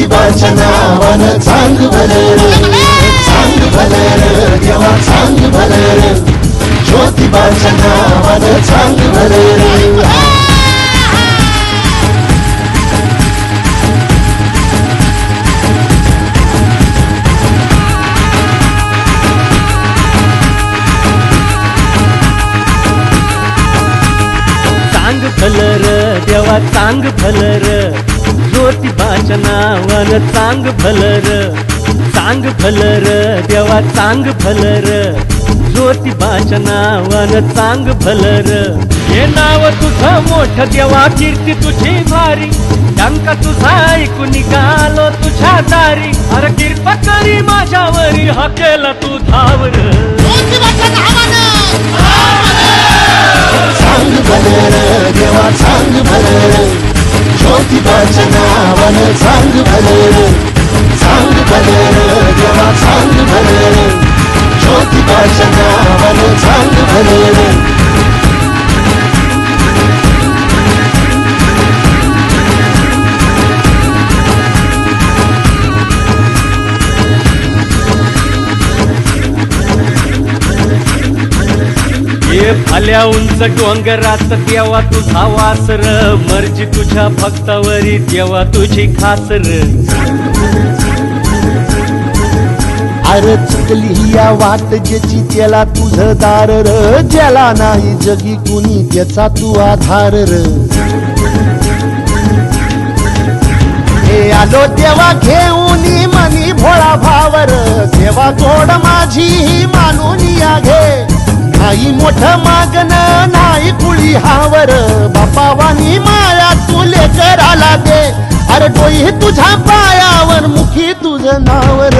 ज्योतिबाच्या नावानं चांग भलर चांग भलर देवा चांग भलर. ज्योतिबाच्या नावानं चांग भलर. चांग फलर देवा चांग फलर ज्योतिबाच्या नावानं चांग फलर. चांग फलर देवा चांग फलर. ज्योतिबाच्या नावानं चांग फलर. हे नाव तुझं मोठ देवा कीर्ती तुझी भारी. टंका तुझा ऐकून निघालो तुझ्या दारी. अरे कृपा करी माझ्यावरी हा केला तू धावर. सांग भाल्या उंच डोंगरात तेव्हा तुझा वासर मर्जी तुझ्या भक्तावरी तेव्हा तुझी खासर. अरे चुकली या वाट ज्याची त्याला तुझं दार र. ज्याला नाही जगी कुणी त्याचा तू आधार र. हे आलो देवा घेऊन मनी भोळा भावर देवा गोड माझी ही मानून या घे. नाही मोठ मागण नाही कुळी हावर. बापावानी माया तुले कराला दे. अरे डोई तुझ्या पायावर मुखी तुझं नावर.